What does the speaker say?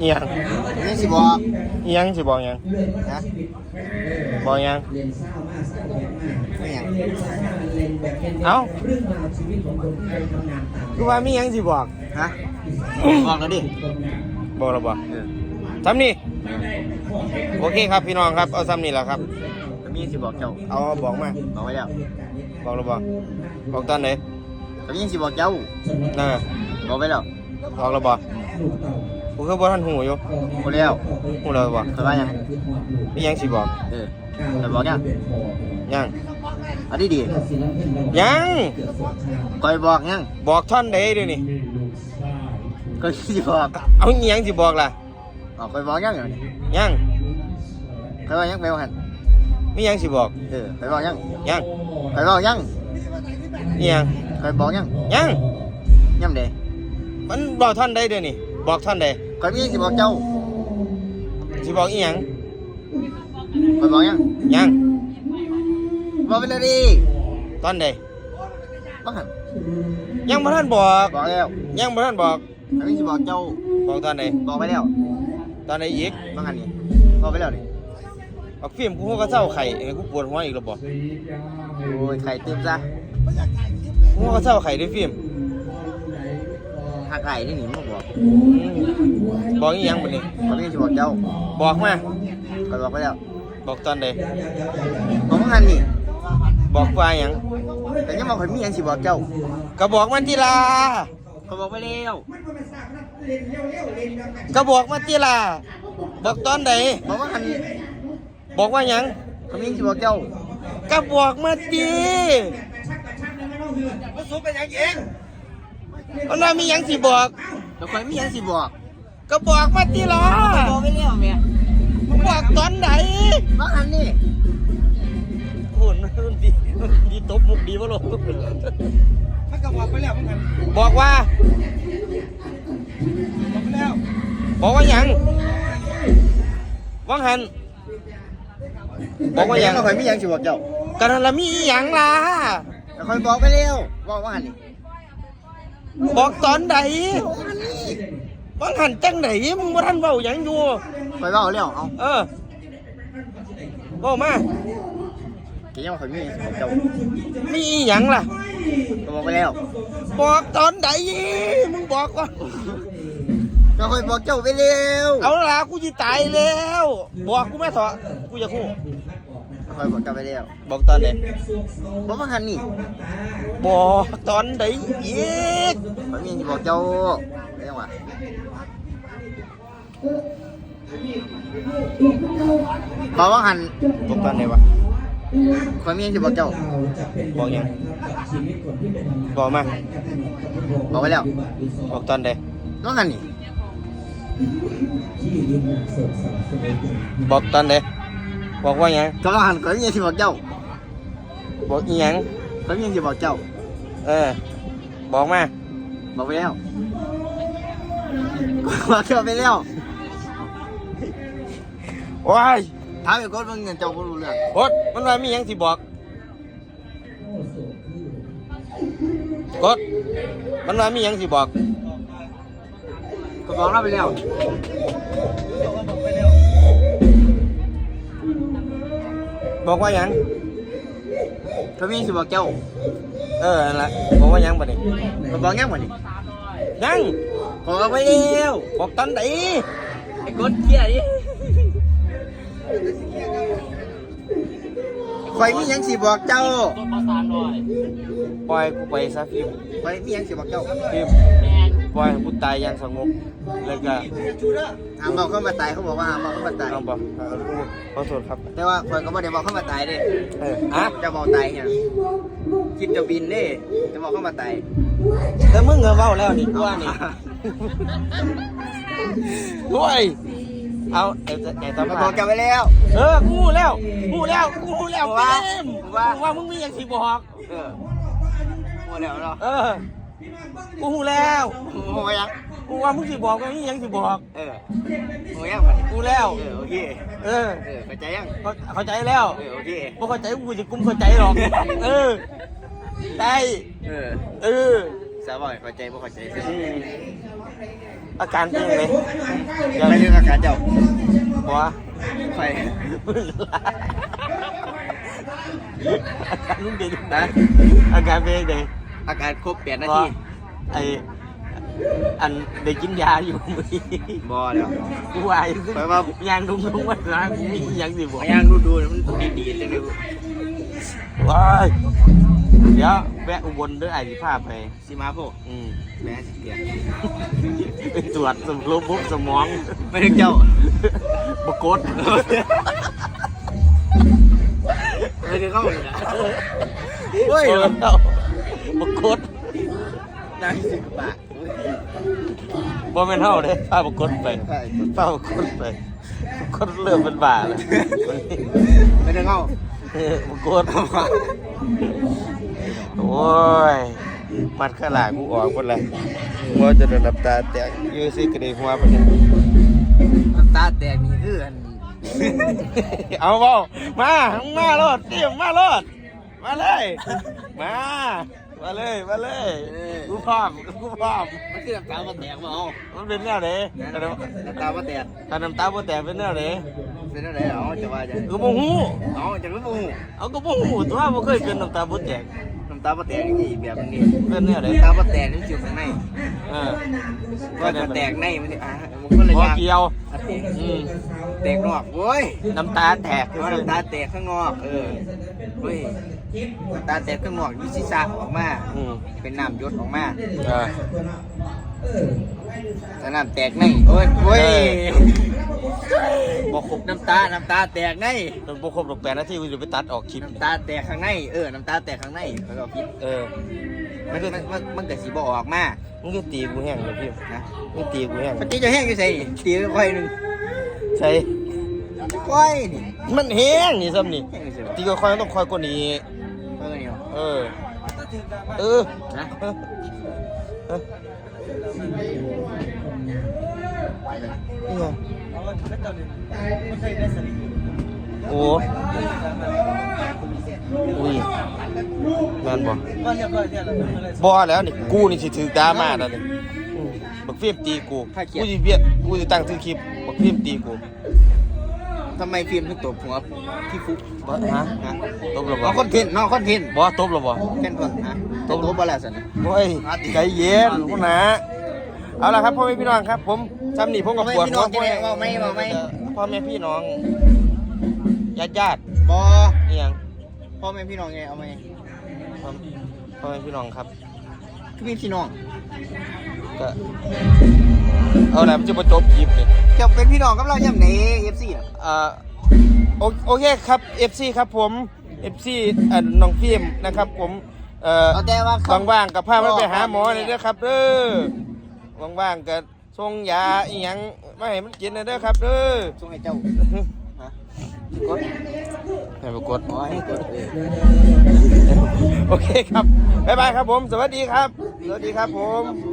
อีหยังนี่สิบอกอีหยังสิบอกหยังนะบอกหยังไม่หยังเอ้าคือว่ามีหยังสิบอกฮะบอกแล้วดิบอกแล้วบอกเออทำนี่โอเคครับพี่น้องครับเอาซ้ำนี่แหละครับก็มีสิบอกเจ้าเอาบอกมาบอกไว้แล้วบอกแล้วบอกบอกตอนไหนก็มีสิบอกเจ้าน่ะบอกไว้แล้วบอกแล้วบอก ผมคือบ่ทันหูอยู่บอกแล้วหูแล้วบอกสบายยังมีหยังสิบอกเออแต่บอกยังยังเอันนี้ดียังคอยบอกยังบอกท่อนใดเดี๋ยวนี้ก็สิบอกเอาอีหยังสิบอกล่ะอ๋อคอยบอกยังเหรอยังคอยบอกยังไปบอกหันมีหยังสิบอกเออคอยบอกยังยังคอยบอกยังอีหยังคอยบอกยังยังย่ำเด้มันบอกท่อนใดเดี๋ยวนี้บอกท่อนใด คอยมีสิบอกเจ้าสิบอกอีหยังคอยบอกยังยังบอกไปเลยดิตอนใดบอกหันยังบ่ทันบอกบอกแล้วยังบ่ทันบอกคอยมีสิบอกเจ้าบอกตอนใดบอกไปแล้วตอนใดอีกบอกหันนี่บอกไปแล้วนี่เอาฟิล์มกูก็เศร้าไข่เอ้ยกูปวดหัวอีกแล้วบ่โอ้ยไข่ตึมซะกูก็เศร้าไข่ด้วยฟิล์ม ถ้าไก่นี่หนีมาบอกอืมบอกอีหยังบัดนี้คอยมีสิบอกเจ้า บอกมาคอยบอกไปแล้ว บอกตอนใดบอกว่าหันนี่บอกว่าหยังแต่ยังบอกคอยมีหยังสิบอกเจ้า ก็บอกมันทีลาคอยบอกไปแล้วก็บอกมันทีลาบอกตอนใดบอกว่าหันนี่บอกว่าหยังคอยมีหยังสิบอกเจ้าก็บอกมาดีมันสูบเป็นยังเอง มันว่ามีหยังสิบอกแต่คอยมีหยังสิบอกก็บอกมาทีลาบอกไปแล้วแม่บอกตอนใดบอกหันนี่โอ้มันดีดีตบมุกดีวะลูกมันก็บอกไปแล้วมันหันบอกว่า บอกไปแล้วบอกว่าหยังวังหันบอกว่าหยังคอยมีหยังสิบอกเจ้ากันนั่นละมีอีหยังล่ะแต่คอยบอกไปแล้วบอกว่าหันนี่ บอกตอนใดวังหันจังไหนมึงบ่ทันเว้าหยังอยู่ คอยบอกแล้วเอาเออเว้ามาแกยังคอยมีหยังสิบอกเจ้ามีอีหยังล่ะ ก็บอกไปแล้วบอกตอนใดมึงบอกว่า ก็คอยบอกเจ้าไปแล้ว เอาล่ะกูจะตายแล้ว บอกกูแม่เถอะกูจะคู่ก็ค อยบอกเจ้าไปแล้วบอกตอนไหนบอกว่าหันนี่บอกตอนใดอีกคอยมีหยังสิบอกเจ้าไม่ต้องว่าบอกว่าหันบอกตอนไหนวะคอยมีหยังสิบอกเจ้าบอกหยังบอกมาบอกไปแล้วบอกตอนใดบอกหันนี่บอกตอนใด บอกว่าหยังก็บอกหันคอยมีหยังสิบอกเจ้าบอกอีหยังคอยมีหยังสิบอกเจ้าเออบอ บอกไปแล้วบอกเจ้าไปแล้วว้ายถามไอ้คนมึงเงินเจ้าก็รู้เรื่องกดมันว่ามีหยังสิบอกกดมันว่ามีหยังสิบอกก็บอกเราไปแล้วบอกว่าหยังเขามีสิบอกเจ้า เออนั่นแหละบอกว่าหยังบัดนี้ก็บอกยังวันนี้ยังบอกไปแล้วบอกตอนใดไอ้กดเกียดิคอยมีหยังสิบอกเจ้า ปล่อยกูไปซะฟิล์มคอยมีหยังสิบอกเจ้าฟิล์มปล่อยให้กูตายอย่างสงบแล้วก็หามบอกเข้ามาตายเขาบอกว่าหามบอกเข้ามาตายเอาบอกเออกูขอโทษครับ แต่ว่าคอยก็ไม่ได้บอกเข้ามาตายเด้เอออะจะบอกตายเนี่ยคิดจะบินเด้จะบอกเข้ามาตายแต่มึงเงาเว้าแล้วนี่กูว่านี่ด้วยเอาไอ้ไอ้ตามามาบอกเจ้าไปแล้ว เออกูรู้แล้วกูรู้แล้วกูรู้แล้วว่าเต็มว่า กูว่ามึงมีอย่างสิบอกเออหมดแล้วเนาะเออ กูรู้แล้วหมดยังกูว่ามึงสิบอกว่ามีอย่างสิบอก เออหมดยังวันนี้กูแล้ว เออโอเค เออ เออเข้าใจยัง เข้าเข้าใจแล้ว เออโอเคบ่เข้าใจกูจะกุ้มเข้าใจหรอก เออ ได้ เออ เออสาวบอกเข้าใจบ่เข้าใจอืมอาการเป็นยังไงไม่เรื่องอาการเจ้าบัวไฟ อาการลุงเด่นนะอาการเป็นยังไงอาการครบแปดนาบ่ทีไออันได้กินยาอยู่มื้อนี้บอแล้วกูว่าแปลว่ายางดุงดุงว่าร้านกูมีอหยังสิบ่มาย่างดูดูๆมันดีดีๆจังเลยว้ายเดี๋ยวแวะอุบลเด้วยไอ้ที่พาไปสิมาพวกอืมแม่สิเกียไปตรวจสมองปุ๊บสมองไม่ถึงเจ้าบกด ไม่ถึงเข้าเลยนะเฮ้ยบกดนายสิบบาทบ่แม่นเฮาเด้พาบกดไปใช่พาบกดไปบกดเริ่มเป็นบ้าแล้วไม่ถึงเข้าบกดโอ้ยมัดข้าหลังกูออกหมดเลยหัวจะโดนน้ำตาแตกยื้อซิกระเดกหัวไปเนี่ยน้ำตาแตกนี่คืออัน เอาเปล่ามา มาโลดเตรียมมาโลด มาเลย มา มาเลย มาเลยกูพร้อมกูพร้อมมันคือน้ำตาบ่แตกบ่เอามันเป็นแนวไหนน้ำตาบ่แตกถ้าน้ำตาบ่แตกเป็นแนวไหนเป็นอะไรเอาจะว่าจะกูบ่ฮู้เอาจะรู้บ่ฮู้เอาก็บ่ฮู้ตัวบ่เคยเป็นน้ำตาบ่แตก น้ำตาบ่แตกนี่แบบนี้เป็นแนวไหนน้ำตาบ่แตกนี่อยู่ข้างในเออว่าจะแตกในมันอะมันก็เลยพอยากเกี่ยว อะแตกอืมแตกนอกโว้ยน้ำตาแตกว่าน้ำตาแตกข้างนอกเออเฮ้ยน้ำตาแตกข้างนอกอยี่ศีรษะออกมาอืมเป็นน้ำหยดออกมาเออ แต่น้ำแตกในโอ้ยโอ้ย บ่ครบน้ำตา น้ำตาแตกในมันบ่ครบดอกแปดนาทีกูจะไปตัดออกคลิป น้ำตาแตกข้างใน เออ น้ำตาแตกข้างในเขาก็คิดเออ มันมันมันมันเกิดสีบออกมามึงก็ตีกูแห้งเลยพี่นะมึงตีกูแห้งปฏิจะแห้งอยู่ใส่ตีไปค่อยหนึ่งใช่ ค่อยนี่มันแห้งนี่ซ้ำนี่ แห้งอยู่ใส่ตีก็ค่อยต้องค่อยกว่านี้เออเนี่ยเออ เออ นะเออเออ นี่ไงโอ้อุ้ยแม่นบ่บ่แล้วนี่กูนี่สิถือดราม่าแล้วนี่อืมบักเฟียมตีกูกูสิเวียดกูสิตั้งชื่อคลิปบักเฟียมตีกูทำไมฟิล์มถึงตบหัวพี่ฟุกบ่ฮะนะตบแล้วน้บ่องคอนเทนต์น้องคอนเทนต์บ่ตบแล้วบ่แค่นก่อนนะตบตบบอลแล้วสินะโอ้ยใจเย็นคุณนะ เอาละครับพ่อแม่พี่น้องครับ ผมซ้ำนี่ผมกับปวดหัวพ่อแม่พ่อแม่พี่น้องญาติญาติบอนี่ยังพ่อแม่พี่น้องไงเอาไหมพ่อพ่อแม่พี่น้องครับคือมีพี่น้องก็เอาละมันจะมาจบคลิปนี่จะเป็นพี่น้องกับเราย่ำไหนเอฟซีอะอ่าโอโอเคครับ FC ครับผม FC อ่าน้องฟิล์มนะครับ ผมเอ่อเอาแต่ว่าว่างๆกับพามันไปหาหมอเลยเด้อครับเด้อ ว่างๆกับส่งยาอีหยังมาให้มันกินเลยเด้อครับเด้อส่งให้เจ้าฮะกดให้ปรากฏอ๋อให้กดเออโอเคครับบ๊ายบายครับผม สวัสดีครับ สวัสดีครับผม